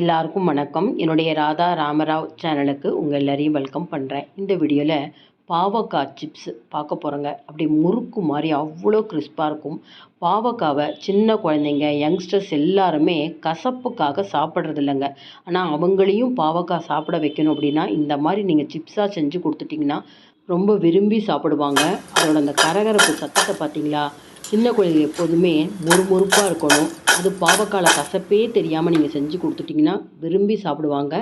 எல்லாருக்கும் வணக்கம். என்னுடைய ராதா ராமராவ் சேனலுக்கு உங்கள் எல்லாரையும் வெல்கம் பண்ணுறேன் இந்த வீடியோவில் பாவக்காய் சிப்ஸ் பார்க்க போகிறோங்க அப்படி முறுக்கு மாதிரி அவ்வளோ கிறிஸ்பாக இருக்கும். பாவக்காவை சின்ன குழந்தைங்க யங்ஸ்டர்ஸ் எல்லாருமே கசப்புக்காக சாப்பிட்றது இல்லைங்க ஆனால் அவங்களையும் பாவக்காய் சாப்பிட வைக்கணும் அப்படின்னா இந்த மாதிரி நீங்கள் சிப்ஸாக செஞ்சு கொடுத்துட்டிங்கன்னா ரொம்ப விரும்பி சாப்பிடுவாங்க. அதோட அந்த கரகரப்பு சத்தத்தை பார்த்தீங்களா? சின்ன குழந்தைங்க எப்போதுமே முறுமுறுப்பாக இருக்கணும். அது பாவக்காயில் கசப்பே தெரியாமல் நீங்கள் செஞ்சு கொடுத்துட்டிங்கன்னா விரும்பி சாப்பிடுவாங்க.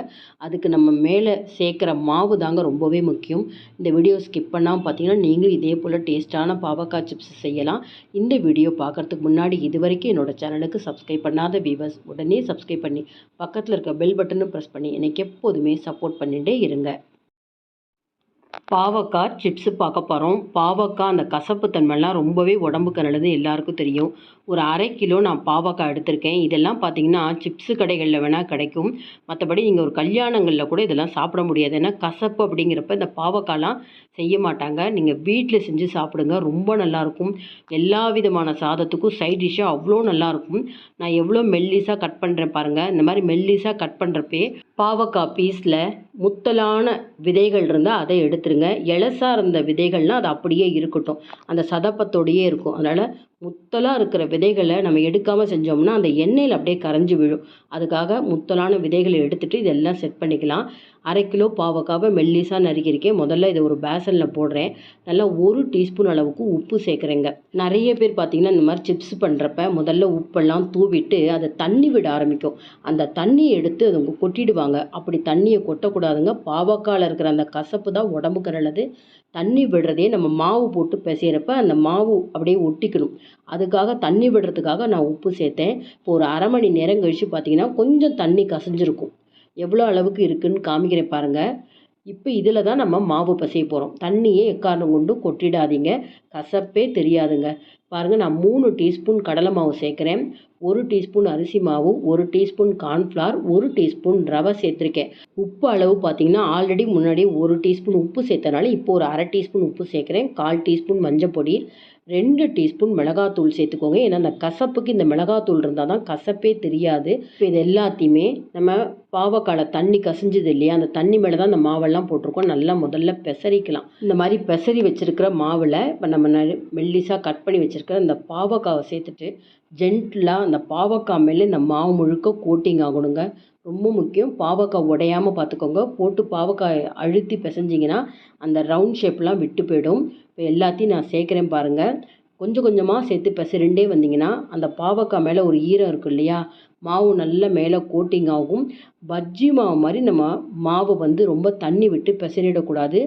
அதுக்கு நம்ம மேலே சேர்க்குற மாவு தாங்க ரொம்பவே முக்கியம். இந்த வீடியோ ஸ்கிப் பண்ணாமல் பார்த்தீங்கன்னா நீங்களும் இதே போல் டேஸ்ட்டான பாவக்காய் சிப்ஸ் செய்யலாம். இந்த வீடியோ பார்க்குறதுக்கு முன்னாடி இது வரைக்கும் என்னோடய சேனலுக்கு சப்ஸ்கிரைப் பண்ணாத வியூவர்ஸ் உடனே சப்ஸ்கிரைப் பண்ணி பக்கத்தில் இருக்க பெல் பட்டனும் ப்ரெஸ் பண்ணி எனக்கு எப்போதுமே சப்போர்ட் பண்ணிகிட்டே இருங்க. பாவக்காய் சிப்ஸு பார்க்க போகிறோம் பாவக்காய் அந்த கசப்பு தன்மைலாம் ரொம்பவே உடம்புக்கு நல்லது எல்லாருக்கும் தெரியும். ஒரு அரை கிலோ நான் பாவக்காய் எடுத்திருக்கேன். இதெல்லாம் பார்த்தீங்கன்னா சிப்ஸு கடைகளில் வேணால் கிடைக்கும். மற்றபடி நீங்கள் ஒரு கல்யாணங்களில் கூட இதெல்லாம் சாப்பிட முடியாது. ஏன்னா கசப்பு அப்படிங்கிறப்ப இந்த பாவக்காய்லாம் செய்ய மாட்டாங்க. நீங்கள் வீட்டில் செஞ்சு சாப்பிடுங்க. ரொம்ப நல்லாயிருக்கும். எல்லா விதமான சாதத்துக்கும் சைட் டிஷ்ஷாக அவ்வளோ நல்லாயிருக்கும். நான் எவ்வளோ மெல்லிஸாக கட் பண்ணுறேன் பாருங்கள் இந்த மாதிரி மெல்லிஸாக கட் பண்ணுறப்பே பாவக்காய் பீஸில் முத்தலான விதைகள் இருந்தால் அதை எடுத்துருங்க. எலசாக இருந்த விதைகள்னால் அது அப்படியே இருக்கட்டும். அந்த சதப்பத்தோடையே இருக்கும். அதனால் முத்தலாக இருக்கிற விதைகளை நம்ம எடுக்காமல் செஞ்சோம்னா அந்த எண்ணெயில் அப்படியே கரைஞ்சி விழும். அதுக்காக முத்தலான விதைகளை எடுத்துகிட்டு இதெல்லாம் செட் பண்ணிக்கலாம். அரை கிலோ பாவக்காவை மெல்லிஸாக நறுக்கியிருக்கேன். முதல்ல இதை ஒரு பேசனில் போடுறேன். நல்லா ஒரு டீஸ்பூன் அளவுக்கு உப்பு சேர்க்குறேங்க. நிறைய பேர் பார்த்திங்கன்னா இந்த மாதிரி சிப்ஸ் பண்ணுறப்ப முதல்ல உப்பெல்லாம் தூவிட்டு அதை தண்ணி விட ஆரம்பிக்கும். அந்த தண்ணியை எடுத்து அதை கொட்டிடுவாங்க. அப்படி தண்ணியை கொட்டக்கூடாதுங்க. பாவக்காயில் இருக்கிற அந்த கசப்பு தான் உடம்புக்கு நல்லது. தண்ணி விடுறதே நம்ம மாவு போட்டு பிசையிறப்ப அந்த மாவு அப்படியே ஒட்டிக்கணும். அதுக்காக தண்ணி விடுறதுக்காக நான் உப்பு சேர்த்தேன். இப்போ ஒரு அரை மணி நேரம் கழித்து பார்த்தீங்கன்னா கொஞ்சம் தண்ணி கசஞ்சிருக்கும். எவ்வளோ அளவுக்கு இருக்குதுன்னு காமிக்கிறேன் பாருங்கள் இப்போ இதில் தான் நம்ம மாவு பசைய போகிறோம் தண்ணியே எக்காரணம் கொண்டு கொட்டிடாதீங்க. கசப்பே தெரியாதுங்க. பாருங்கள் நான் மூணு டீஸ்பூன் கடலை மாவு சேர்க்குறேன். ஒரு டீஸ்பூன் அரிசி மாவு ஒரு டீஸ்பூன் கார்ன்ஃப்ளவர் ஒரு டீஸ்பூன் ரவை சேர்த்துருக்கேன். உப்பு அளவு பார்த்தீங்கன்னா ஆல்ரெடி முன்னாடி ஒரு டீஸ்பூன் உப்பு சேர்த்தனால இப்போ ஒரு அரை டீஸ்பூன் உப்பு சேர்க்குறேன். கால் டீஸ்பூன் மஞ்சள் பொடி ரெண்டு டீஸ்பூன் மிளகாத்தூள் சேர்த்துக்கோங்க. ஏன்னா அந்த கசப்புக்கு இந்த மிளகாத்தூள் இருந்தால் தான் கசப்பே தெரியாது. இப்போ இது எல்லாத்தையுமே நம்ம பாவக்கால தண்ணி கசிஞ்சது இல்லையா? அந்த தண்ணி மேலே தான் அந்த மாவெல்லாம் போட்டிருக்கோம். நல்லா முதல்ல பெசரிக்கலாம். இந்த மாதிரி பெசரி வச்சுருக்கிற மாவில் இப்போ நம்ம மெல்லிஸாக கட் பண்ணி வச்சுருக்கிற இந்த பாவக்காவை சேர்த்துட்டு ஜென்டிலாக அந்த பாவக்காய் மேலே இந்த மாவு முழுக்க கோட்டிங் ஆகணுங்க. ரொம்ப முக்கியம். பாவக்காய் உடையாமல் பார்த்துக்கோங்க போட்டு பாவக்காய் அழுத்தி பிசைஞ்சிங்கன்னா அந்த ரவுண்ட் ஷேப்லாம் விட்டு போயிடும். இப்போ எல்லாத்தையும் நான் சேர்க்குறேன் பாருங்கள் கொஞ்சம் கொஞ்சமாக சேர்த்து பிசறிண்டே வந்தீங்கன்னா அந்த பாவக்காய் மேலே ஒரு ஈரம் இருக்கும் இல்லையா? மாவு நல்ல மேலே கோட்டிங் ஆகும். பஜ்ஜி மாவு மாதிரி நம்ம மாவை வந்து ரொம்ப தண்ணி விட்டு பிசறிடக்கூடாது.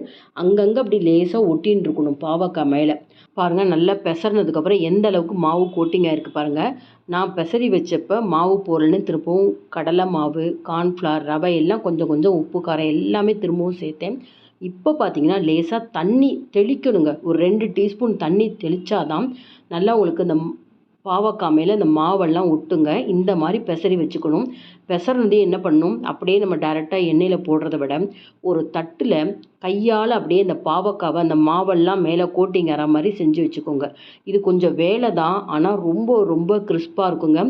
அங்கங்கே அப்படி லேசாக ஒட்டின்னு இருக்கணும் பாவக்காய் மேலே. பாருங்கள் நல்லா பிசறினதுக்கப்புறம் எந்த அளவுக்கு மாவு கோட்டிங்காக இருக்குது பாருங்கள் நான் பிசறி வச்சப்போ மாவு போடலன்னு திரும்பவும் கடலை மாவு கார்ன்ஃப்ளவர் ரவை எல்லாம் கொஞ்சம் கொஞ்சம் உப்பு காரம் எல்லாமே திரும்பவும் சேர்த்தேன். இப்போ பார்த்தீங்கன்னா லேசாக தண்ணி தெளிக்கணுங்க. ஒரு ரெண்டு டீஸ்பூன் தண்ணி தெளித்தாதான் நல்லா உங்களுக்கு இந்த பாவக்காய் மேலே இந்த மாவெல்லாம் ஒட்டுங்க. இந்த மாதிரி பெசரி வச்சுக்கணும். பெசர்னதே என்ன பண்ணணும்? அப்படியே நம்ம டேரெக்டாக எண்ணெயில் போடுறத விட ஒரு தட்டில் கையால் அப்படியே இந்த பாவக்காவை அந்த மாவெல்லாம் மேலே கோட்டிங்கிற மாதிரி செஞ்சு வச்சுக்கோங்க. இது கொஞ்சம் வேலை தான். ஆனால் ரொம்ப ரொம்ப கிறிஸ்பாக இருக்குங்க.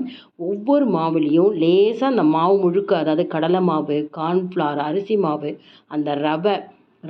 ஒவ்வொரு மாவுலேயும் லேசாக அந்த மாவு முழுக்க அதாவது கடலை மாவு கார்ன்ஃப்ளவர் அரிசி மாவு அந்த ரவை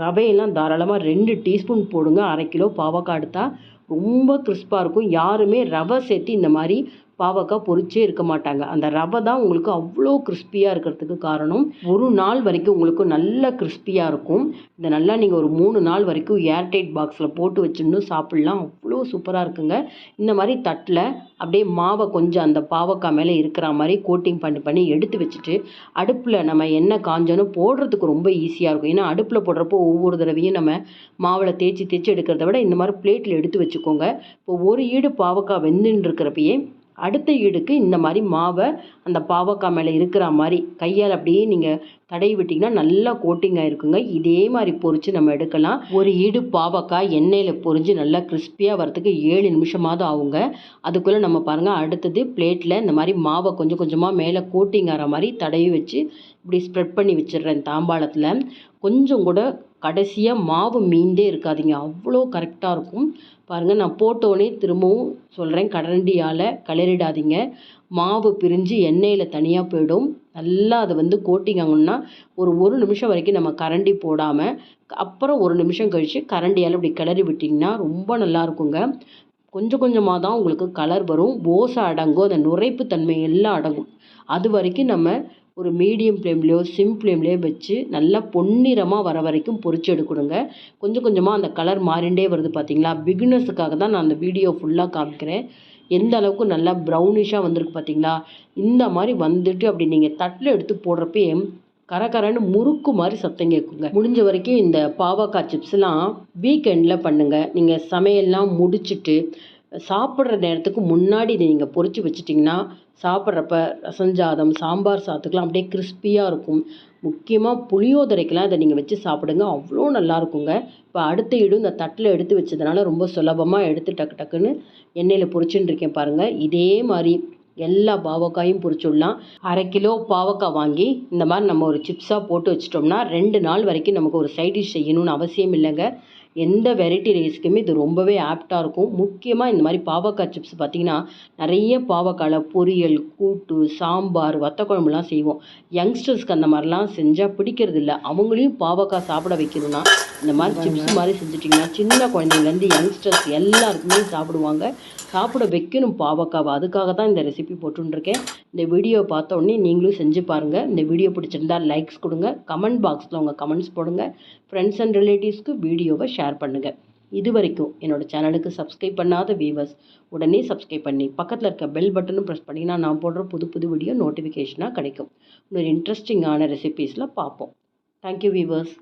ரவையெல்லாம் தாராளமாக ரெண்டு டீஸ்பூன் போடுங்க. அரை கிலோ பாவக்காய் எடுத்தால் ரொம்ப கிறிஸ்பாக இருக்கும். யாருமே ரவை சேர்த்து இந்த மாதிரி பாவக்காய் பொறிச்சே இருக்க மாட்டாங்க. அந்த ரவை தான் உங்களுக்கு அவ்வளோ கிறிஸ்பியாக இருக்கிறதுக்கு காரணம். ஒரு நாள் வரைக்கும் உங்களுக்கு நல்ல கிறிஸ்பியாக இருக்கும். இதை நல்லா நீங்கள் ஒரு மூணு நாள் வரைக்கும் ஏர்டைட் பாக்ஸில் போட்டு வச்சுன்னு சாப்பிட்லாம். அவ்வளோ சூப்பராக இருக்குங்க. இந்த மாதிரி தட்டில் அப்படியே மாவை கொஞ்சம் அந்த பாவக்காய் மேலே இருக்கிற மாதிரி கோட்டிங் பண்ணி பண்ணி எடுத்து வச்சுட்டு அடுப்பில் நம்ம என்ன காஞ்சோன்னு போடுறதுக்கு ரொம்ப ஈஸியாக இருக்கும். ஏன்னா அடுப்பில் போடுறப்போ ஒவ்வொரு தடவையும் நம்ம மாவில் தேய்ச்சி தேய்ச்சி எடுக்கிறத விட இந்த மாதிரி பிளேட்டில் எடுத்து வச்சுக்கோங்க. இப்போ ஒரு ஈடு பாவக்காய் வெந்துன்னு இருக்கிறப்பயே அடுத்த ஈடுக்கு இந்த மாதிரி மாவை அந்த பாவக்காய் மேலே இருக்கிற மாதிரி கையால் அப்படியே நீங்கள் தடவி விட்டிங்கன்னா நல்லா கோட்டிங் ஆகிருக்குங்க இதே மாதிரி பொறிச்சு நம்ம எடுக்கலாம். ஒரு ஈடு பாவக்காய் எண்ணெயில் பொறிஞ்சு நல்லா கிறிஸ்பியாக வரத்துக்கு ஏழு நிமிஷமாவது ஆகுங்க. அதுக்குள்ளே நம்ம பாருங்கள் அடுத்தது பிளேட்டில் இந்த மாதிரி மாவை கொஞ்சம் கொஞ்சமாக மேலே கோட்டிங் ஆகிற மாதிரி தடவி வச்சு இப்படி ஸ்ப்ரெட் பண்ணி வச்சிடுறேன் தாம்பாளத்தில். கொஞ்சம் கூட கடைசியாக மாவு மீந்தே இருக்காதிங்க. அவ்வளோ கரெக்டாக இருக்கும். பாருங்கள் நான் போட்டோடனே திரும்பவும் சொல்கிறேன் கரண்டியால் கிளறிடாதீங்க. மாவு பிரிஞ்சு எண்ணெயில் தனியாக போயிடும். நல்லா அது வந்து கோட்டிங் ஆகணும்னா ஒரு ஒரு நிமிஷம் வரைக்கும் நம்ம கரண்டி போடாமல் அப்புறம் ஒரு நிமிஷம் கழித்து கரண்டியால் இப்படி கிளறி விட்டிங்கன்னா ரொம்ப நல்லா இருக்குங்க. கொஞ்சம் கொஞ்சமாக தான் உங்களுக்கு கலர் வரும். ஓசை அடங்கும். அந்த நுரைப்பு தன்மை எல்லாம் அடங்கும். அது வரைக்கும் நம்ம ஒரு மீடியம் ஃப்ளேம்லேயோ சிம் ஃப்ளேம்லேயோ வச்சு நல்லா பொன்னிறமாக வர வரைக்கும் பொறிச்சு எடுக்கணுங்க. கொஞ்சம் கொஞ்சமாக அந்த கலர் மாறிண்டே வருது பார்த்தீங்களா பிகினர்ஸுக்காக தான் நான் அந்த வீடியோ ஃபுல்லாக காமிக்கிறேன். எந்த அளவுக்கு நல்லா ப்ரௌனிஷாக வந்திருக்கு பார்த்தீங்களா இந்த மாதிரி வந்துட்டு அப்படி நீங்கள் தட்டில் எடுத்து போடுறப்பே கரகரன்னு முறுக்கு மாதிரி சத்தம் கேட்குங்க. முடிஞ்ச வரைக்கும் இந்த பாவக்காய் சிப்ஸ்லாம் வீக்கெண்டில் பண்ணுங்கள் நீங்கள் சமையல்லாம் முடிச்சுட்டு சாப்பிட்ற நேரத்துக்கு முன்னாடி இதை நீங்கள் பொறிச்சு வச்சிட்டிங்கன்னா சாப்பிட்றப்ப ரசஞ்சாதம் சாம்பார் சாதத்துக்குலாம் அப்படியே கிறிஸ்பியாக இருக்கும். முக்கியமாக புளியோதரைக்கெலாம் இதை நீங்கள் வச்சு சாப்பிடுங்க. அவ்வளோ நல்லா இருக்குங்க இப்போ அடுத்த இடும் இந்த தட்டில் எடுத்து வச்சதுனால ரொம்ப சுலபமாக எடுத்து டக்கு டக்குன்னு எண்ணெயில் பொரிச்சுன்னு இருக்கேன் பாருங்கள் இதே மாதிரி எல்லா பாவக்காயும் பொரிச்சுடலாம். அரை கிலோ பாவக்காய் வாங்கி இந்த மாதிரி நம்ம ஒரு சிப்ஸாக போட்டு வச்சிட்டோம்னா ரெண்டு நாள் வரைக்கும் நமக்கு ஒரு சைட் டிஷ் செய்யணும்னு அவசியம் இல்லைங்க. எந்த வெரைட்டி ரைஸ்க்குமே இது ரொம்பவே ஆப்டாக இருக்கும். முக்கியமாக இந்த மாதிரி பாவக்காய் சிப்ஸ் பார்த்திங்கன்னா நிறைய பாவக்காயில் பொரியல் கூட்டு சாம்பார் வத்த குழம்புலாம் செய்வோம் யங்ஸ்டர்ஸ்க்கு அந்த மாதிரிலாம் செஞ்சால் பிடிக்கிறது இல்லை. அவங்களையும் பாவக்காய் சாப்பிட வைக்கணும்னா இந்த மாதிரி சிப்ஸ் மாதிரி செஞ்சுட்டிங்கன்னா சின்ன குழந்தைங்கலேருந்து யங்ஸ்டர்ஸ் எல்லாருக்குமே சாப்பிடுவாங்க. சாப்பிட வைக்கணும் பாவக்காவை. அதுக்காக தான் இந்த ரெசிபி போட்டுருக்கேன் இந்த வீடியோவை பார்த்த உடனே நீங்களும் செஞ்சு பாருங்கள் இந்த வீடியோ பிடிச்சிருந்தா லைக்ஸ் கொடுங்க. கமெண்ட் பாக்ஸில் உங்கள் கமெண்ட்ஸ் போடுங்க. ஃப்ரெண்ட்ஸ் அண்ட் ரிலேட்டிவ்ஸ்க்கு வீடியோவை ஷேர் பண்ணுங்கள் இது வரைக்கும் என்னோடய சேனலுக்கு சப்ஸ்கிரைப் பண்ணாத வியூவர்ஸ் உடனே சப்ஸ்கிரைப் பண்ணி பக்கத்தில் இருக்க பெல் பட்டனும் ப்ரெஸ் பண்ணிங்கன்னா நான் போடுற புது புது வீடியோ நோட்டிஃபிகேஷனாக கிடைக்கும். இன்னொரு இன்ட்ரெஸ்டிங்கான ரெசிபீஸில் பார்ப்போம். Thank you viewers